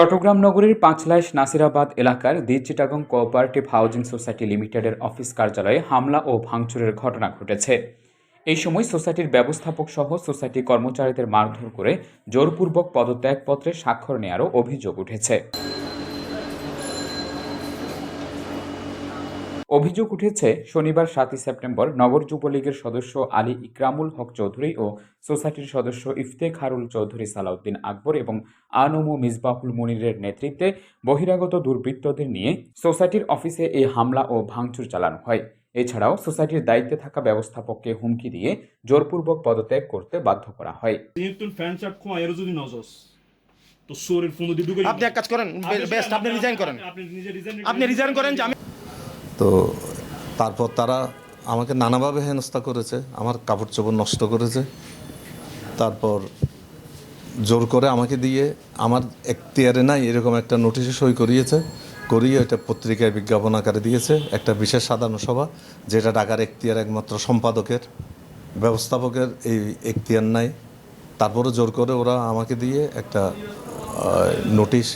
চট্টগ্রাম নগরীর পাঁচলাইশ নাসিরাবাদ এলাকার the Chittagong cooperative housing society লিমিটেডের অফিস কার্যালয়ে হামলা ও ভাঙচুরের ঘটনা ঘটেছে। এই সময় সোসাইটির ব্যবস্থাপক সহ সোসাইটি কর্মচারীদের মারধর করে জোরপূর্বক পদত্যাগপত্রে স্বাক্ষর নেয়ারও অভিযোগ উঠেছে। অভিযোগ উঠেছে শনিবার সাতই সেপ্টেম্বর নগর যুবলীগের সদস্য আলী ইকরামুল হক চৌধুরী ও সোসাইটির সদস্য ইফতেখারুল চৌধুরী সালাউদ্দিন আকবর এবং আনমু মিসবাহুল মনিরের নেতৃত্বে বহিরাগত দুর্বৃত্তদের নিয়ে সোসাইটির অফিসে এই হামলা ও ভাঙচুর চালানো হয়। এছাড়াও সোসাইটির দায়িত্বে থাকা ব্যবস্থাপককে হুমকি দিয়ে জোরপূর্বক পদত্যাগ করতে বাধ্য করা হয়। আপনি এক কাজ করেন বেস্ট আপনি রিজাইন করেন। আপনি রিজাইন আপনি রিজাইন করেন যে আমি তো তারপর তারা আমাকে নানাভাবে হেনস্থা করেছে, আমার কাপড় চোপড় নষ্ট করেছে। তারপর জোর করে আমাকে দিয়ে আমার এখতিয়ারে নাই এরকম একটা নোটিশে সই করিয়েছে, করিয়ে এটা পত্রিকায় বিজ্ঞাপন আকারে দিয়েছে, একটা বিশেষ সাধারণ সভা, যেটা ঢাকার এখতিয়ার একমাত্র সম্পাদকের, ব্যবস্থাপকের এই এখতিয়ার নাই। তারপরে জোর করে ওরা আমাকে দিয়ে একটা নোটিশ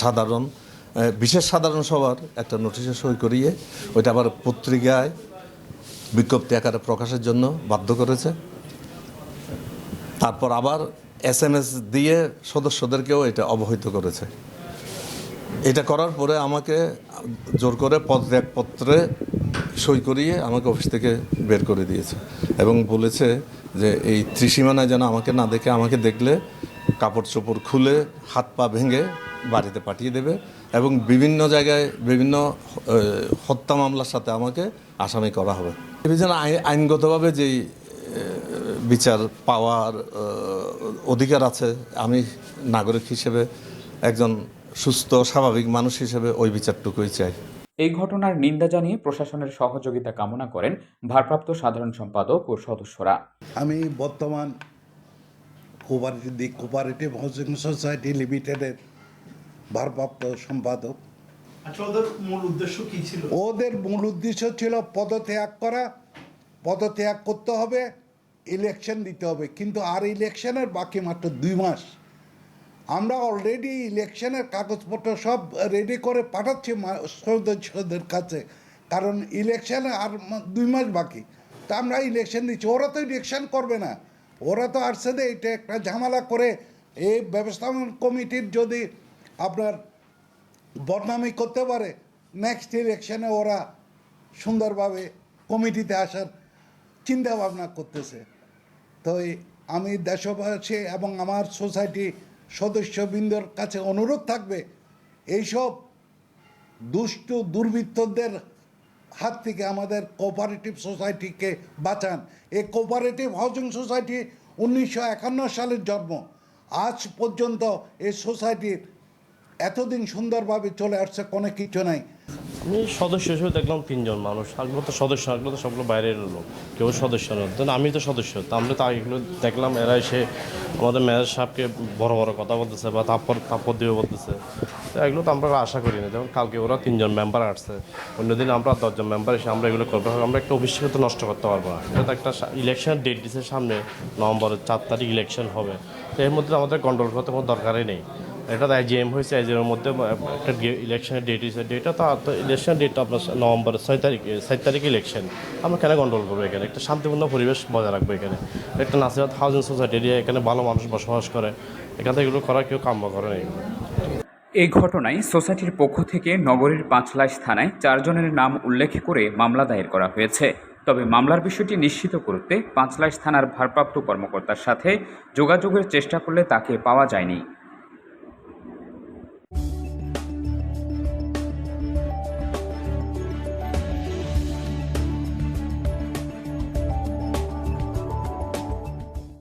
সাধারণ বিশেষ সাধারণ সভার একটা নোটিশে সই করিয়ে ওইটা আবার পত্রিকায় বিজ্ঞপ্তি আকারে প্রকাশের জন্য বাধ্য করেছে। তারপর আবার এস এম এস দিয়ে সদস্যদেরকেও এটা অবহিত করেছে। এটা করার পরে আমাকে জোর করে পদত্যাগপত্রে সই করিয়ে আমাকে অফিস থেকে বের করে দিয়েছে এবং বলেছে যে এই ত্রিসীমানায় যেন আমাকে না দেখে আমাকে দেখলে কাপড় চোপড় খুলে হাত পা ভেঙে বাড়িতে পাঠিয়ে দেবে। এবং বিভিন্ন জায়গায় বিভিন্ন হত্যা মামলার সাথে আমাকে আসামি করা হবে। আইন- আইনগতভাবে যেই বিচার পাওয়ার অধিকার আছে আমি নাগরিক হিসেবে একজন সুস্থ স্বাভাবিক মানুষ হিসেবে ওই বিচারটুকুই চাই। এই ঘটনার নিন্দা জানিয়ে প্রশাসনের সহযোগিতা কামনা করেন ভারপ্রাপ্ত সাধারণ সম্পাদক ও সদস্যরা। আমি বর্তমান cooperative the cooperative housing society লিমিটেডের ভারপ্রাপ্ত সম্পাদক। আচ্ছা ওদের মূল উদ্দেশ্য কি ছিল? ওদের মূল উদ্দেশ্য ছিল পদত্যাগ করা পদত্যাগ করতে হবে ইলেকশন দিতে হবে। কিন্তু আর ইলেকশনের বাকি মাত্র দুই মাস। আমরা অলরেডি ইলেকশনের কাগজপত্র সব রেডি করে পাঠাচ্ছি সদস্যদের কাছে। কারণ ইলেকশনে আর দুই মাস বাকি। তা আমরা ইলেকশন দিচ্ছি। ওরা তো ইলেকশন করবে না। ওরা তো আসছে এটা একটা ঝামেলা করে এই ব্যবস্থাপনা কমিটির যদি আপনার বদনামি করতে পারে নেক্সট ইলেকশনে ওরা সুন্দরভাবে কমিটিতে আসার চিন্তা ভাবনা করতেছে। তো আমি দেশবাসী এবং আমার সোসাইটি সদস্যবৃন্দর কাছে অনুরোধ থাকবে, এইসব দুষ্টু দুর্বৃত্তদের হাত থেকে আমাদের কোঅপারেটিভ সোসাইটিকে বাঁচান। এই কোঅপারেটিভ হাউজিং সোসাইটি উনিশশো একান্ন সালের জন্ম। আজ পর্যন্ত এই সোসাইটির এতদিন সুন্দরভাবে চলে আসছে, কোনো কিছু নাই। আমি সদস্য হিসেবে দেখলাম তিনজন মানুষ। আগলো তো সদস্য আগলো তো সবগুলো বাইরের লোক। কেউ সদস্য তো আমি তো সদস্য। তো আমরা তো আগেগুলো দেখলাম, এরা এসে আমাদের ম্যানেজার সাহেবকে বড় বড় কথা বলতেছে বা তারপর তারপর দিয়ে বলতেছে। তো এগুলো তো আমরা আশা করি না। যেমন কালকে ওরা তিনজন মেম্বার আসছে। অন্যদিন আমরা দশজন মেম্বার এসে আমরা এগুলো করব। আমরা একটা অফিসকে তো নষ্ট করতে পারব না। এটা তো একটা ইলেকশন ডেট দিচ্ছে সামনে। নভেম্বরের চার তারিখ ইলেকশন হবে। তো এর মধ্যে আমাদের কন্ট্রোল করতে কোনো দরকারই নেই। এটা তো আইজিএম হয়েছে আইজিএমের মধ্যে একটা ইলেকশনের ডেট হয়েছে। ডেটটা তো ইলেকশন ডেটটা আপনার নভেম্বর, ছয় তারিখ ছয় তারিখ ইলেকশন আমরা কেন কন্ট্রোল করব এখানে? একটা শান্তিপূর্ণ পরিবেশ বজায় রাখব এখানে। একটা নাসিরাত হাউজিং সোসাইটি এরিয়া এখানে ভালো মানুষ বসবাস করে। এখান থেকে এগুলো করা কেউ কাম্য করে না এগুলো। এই ঘটনায় সোসাইটির পক্ষ থেকে নগরীর পাঁচলাইশ থানায় চারজনের নাম উল্লেখ করে মামলা দায়ের করা হয়েছে। তবে মামলার বিষয়টি নিশ্চিত করতে পাঁচলাইশ থানার ভারপ্রাপ্ত কর্মকর্তার সাথে যোগাযোগের চেষ্টা করলে তাকে পাওয়া যায়নি।